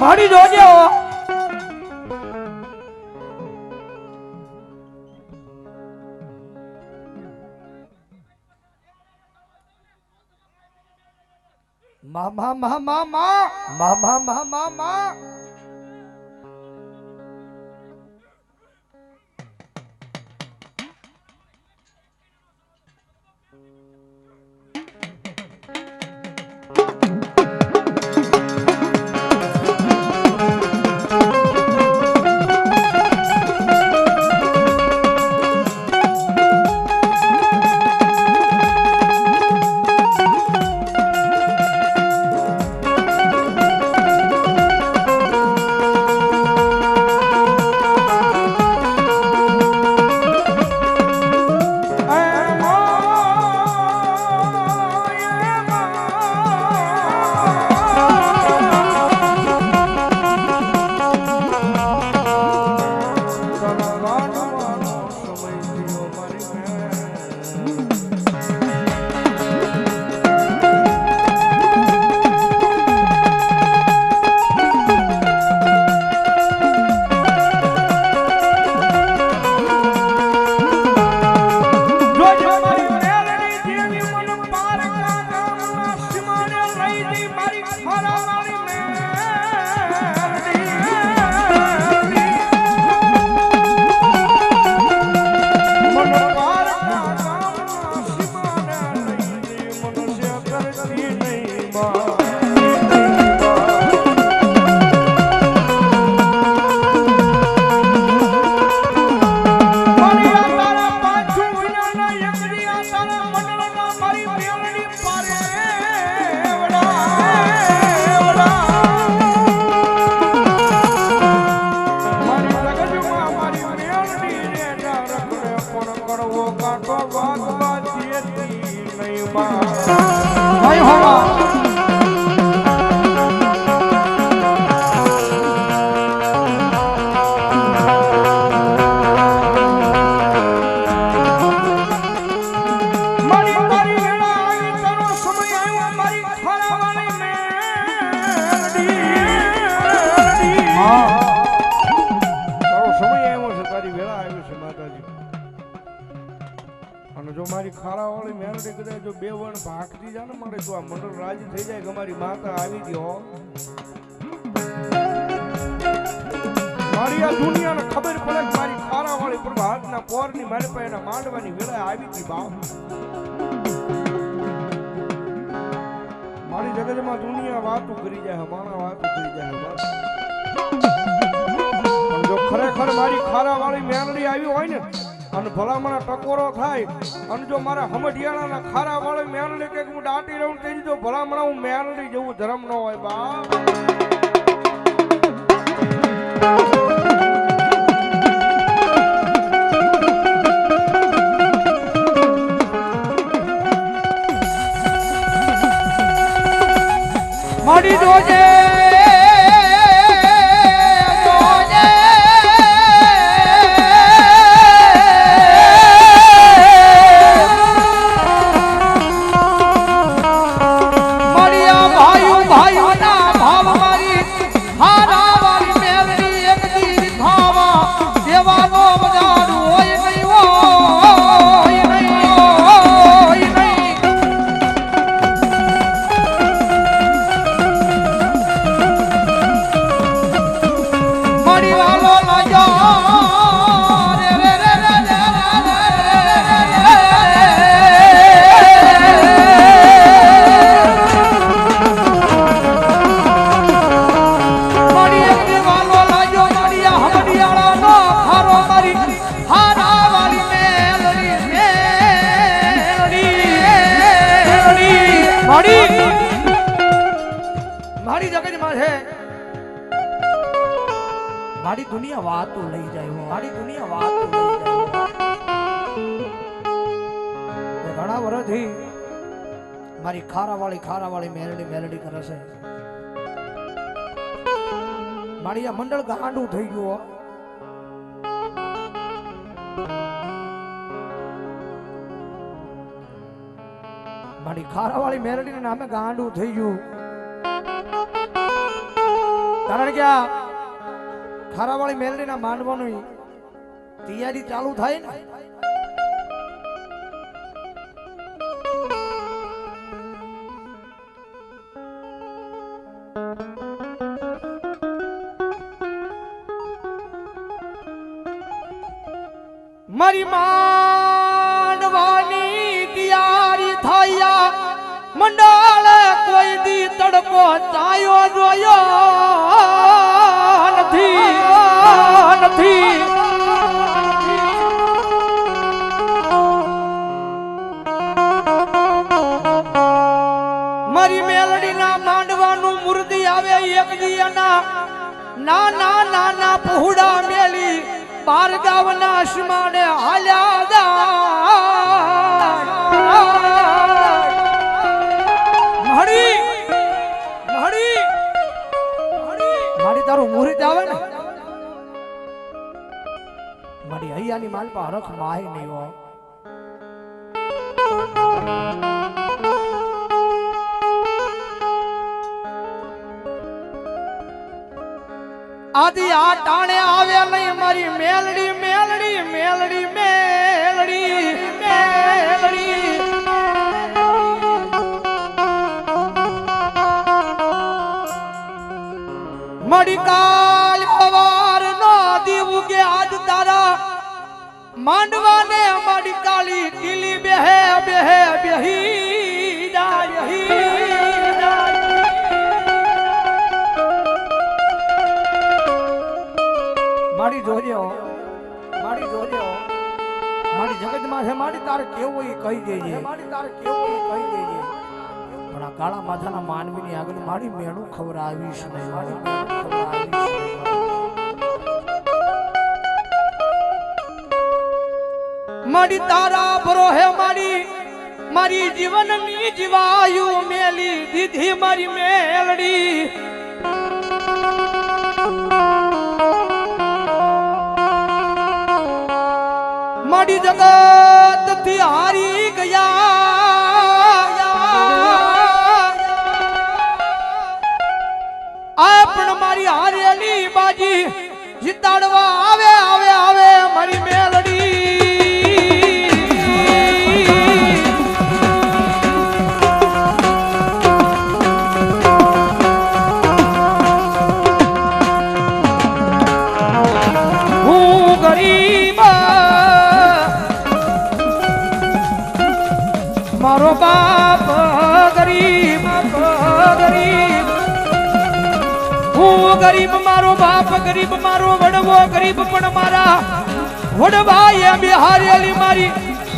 મારી જોજો. મામા મામા મામા મામા મામા મારી ખારાવાળી મેલડી કદાચ જો બે વણ ભાગતી જાય ને મારે, તો આ મંડળ રાજી થઈ જાય કે મારી માતા આવી ગયો મારી આ દુનિયાને ખબર પડે કે મારી ખારાવાળી પ્રભાતના પોરની મારી પાસે એના માંડવાની વેળા આવી ગઈ બા મારી જગતમાં દુનિયા વાતો કરી જાય માણા વાતો કરી જાય બસ. ખરેખર મારી ખારાવાળી મેલડી આવી હોય ને અને ભલામણા ટકોરો થાય અને જો મારા હમઢિયાળાના ખારાવાળી મેલડી કે હું દાટી રહું તેની જો ભલામણા હું મેલડી જેવું ધર્મ ન હોય બા મારી મારી જગતમાં છે મારી દુનિયા વાતો લઈ જાય. મારી દુનિયા વાતો લઈ જાય. ઘણા વર્ષથી મારી ખારાવાળી ખારાવાળી મેલડી મેલડી કરે છે મારી આ મંડળ ગાંડું થઈ ગયું મારી ખારાવાળી મેલડીને નામે ગાંડું થઈ ગયું. કારણ કે આ ખારાવાળી મેરડીના માંડવાની તૈયારી ચાલુ થાય ને. મારી માંડવાની તડકો જોયો નથી નથી. મારી મેલડીના માંડવાનું મૂર્તિ આવે એક દિયાના. નાના નાના પહોડા મેલી બાર ગાવના આસમાને હાલ્યા મારી પારખ માહી નહીં હો આદિ આ ટાણે આવે નહીં, મારી મેલડી મેલડી મેલડી મેલડી મેલડી. કાલ માંડવાને અમારી કાલી કીલી બેહે બેહે, બેહી જાય મારી જોજો મારી જોજો મારી જગતમાં છે, મારી તારે કેવું એ કહી દેજે. મારી તારે કેવું એ કહી દેજે. પણ આ કાળા માથાના માનવીની આગળ મારી મેણું ખવડાવીશ નહીં. મારી મેણું ખવડાવીશ નહીં. મારી તારા ભરોહે મારી મારી જીવનની જીવાયુ મેલી દીધી મારી મેલડી. મારી જગત ગરીબ મારો બાપ, ગરીબ મારો વડવો, ગરીબ પણ મારા વડવા એ બિહારેલી મારી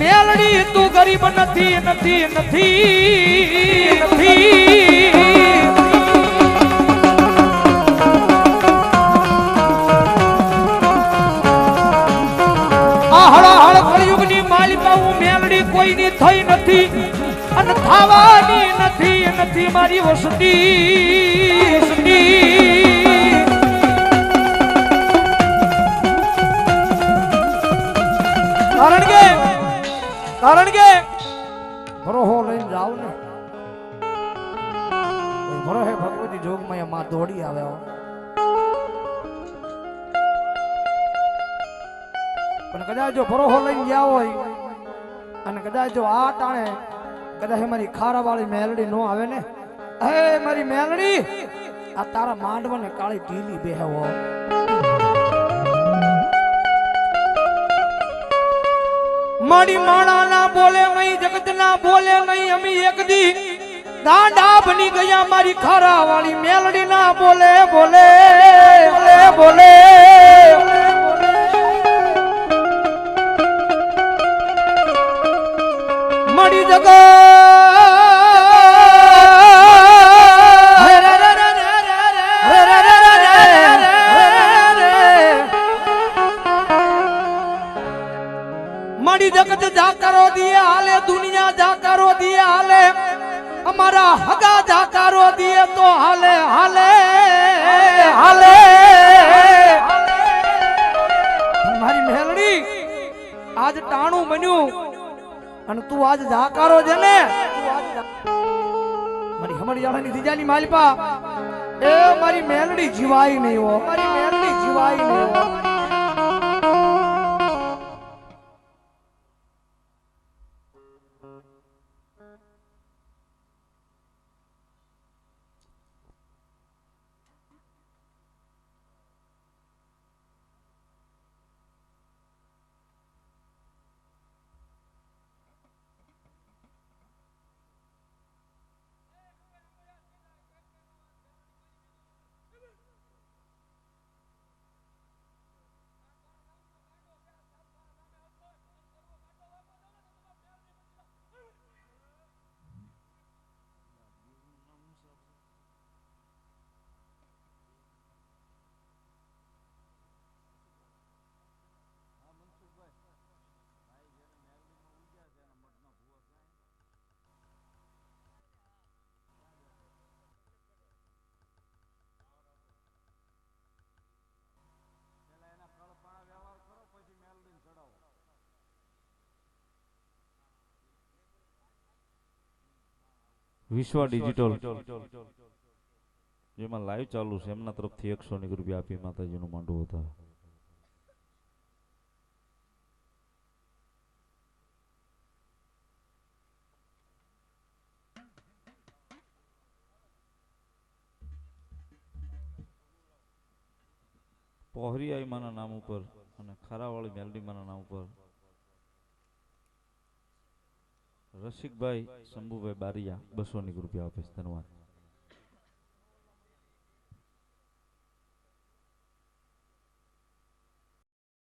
મેલડી. તું ગરીબ નથી નથી નથી નથી. હળાહળ કળિયુગની કોઈની થઈ નથી અને ખાવાની નથી નથી મારી વસતી. જો બરોહો લઈને ગયા હોય અને કદાચ જો આ ટાણે કદાચ મારી ખારા વાળી મેલડી નો આવે ને, હે મારી મેલડી, આ તારા માંડવાને કાળી ઢીલી બેહવો મારી માણા ના બોલે નહીં જગત ના બોલે નહીં અમે એક દી દાંડા બની ગયા, મારી ખારા વાળી મેલડી ના બોલે બોલે. મળી જગત જાકારો દિએ હાલે, દુનિયા જાકારો દિએ હાલે, અમારા હગા જાકારો દિએ તો હાલે હાલે હાલે મારી મેલડી, આજ ટાણું બન્યું, અને તું આજ જાકારો છે ને મારી હમણ જાણાની દીજાની માલપા, એ મારી મેલડી જીવાય નહીં હો, મારી મેલડી જીવાય નહીં હો. વિશ્વ ડિજિટલ જેમાં લાઈવ ચાલુ છે. એમના તરફથી એકસો ની રૂપિયા આપી માતાજીનું માંડવું હતા. આઈ માના નામ ઉપર અને ખારાવાળી મેલડી માના નામ ઉપર રસિકભાઈ શંભુભાઈ બારિયા બસો ની રૂપિયા આપે છે ધન્યવાદ.